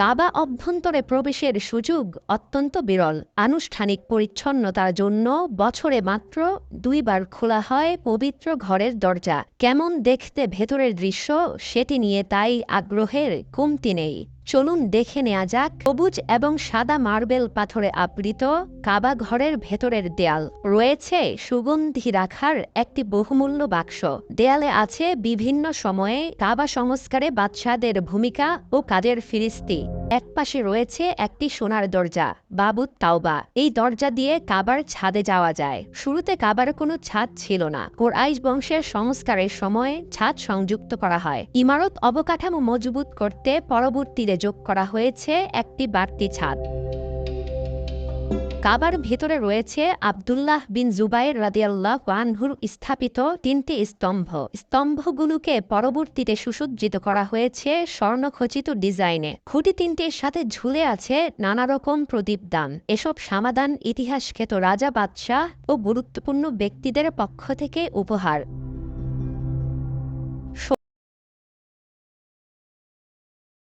কাবা অভ্যন্তরে প্রবেশের সুযোগ অত্যন্ত বিরল। আনুষ্ঠানিক পরিচ্ছন্নতার জন্য বছরে মাত্র দুইবার খোলা হয় পবিত্র ঘরের দরজা। কেমন দেখতে ভেতরের দৃশ্য, সেটি নিয়ে তাই আগ্রহের কমতি নেই। চলুন দেখে নেওয়া যাক। সবুজ এবং সাদা মার্বেল পাথরে আবৃত কাবা ঘরের ভেতরের দেয়াল। রয়েছে সুগন্ধি রাখার একটি বহুমূল্য বাক্স। দেয়ালে আছে বিভিন্ন সময়ে কাবা সংস্কারে বাদশাদের ভূমিকা ও কাজের ফিরিস্তি। একপাশে রয়েছে একটি সোনার দরজা বাবুত তাওবা। এই দরজা দিয়ে কাবার ছাদে যাওয়া যায়। শুরুতে কাবার কোনো ছাদ ছিল না। কোরআইশ বংশের সংস্কারের সময়ে ছাদ সংযুক্ত করা হয়। ইমারত অবকাঠামো মজবুত করতে পরবর্তীতে যোগ করা হয়েছে একটি বাড়তি ছাদ। কাবার ভেতরে রয়েছে আবদুল্লাহ বিন জুবাইর রাদিয়াল্লাহ আনহুর স্থাপিত তিনটি স্তম্ভ। স্তম্ভগুলোকে পরবর্তীতে সুসজ্জিত করা হয়েছে স্বর্ণখচিত ডিজাইনে। খুঁটি তিনটির সাথে ঝুলে আছে নানা রকম প্রদীপদান এসব সমাধান ইতিহাস খ্যাত রাজা বাদশাহ ও গুরুত্বপূর্ণ ব্যক্তিদের পক্ষ থেকে উপহার।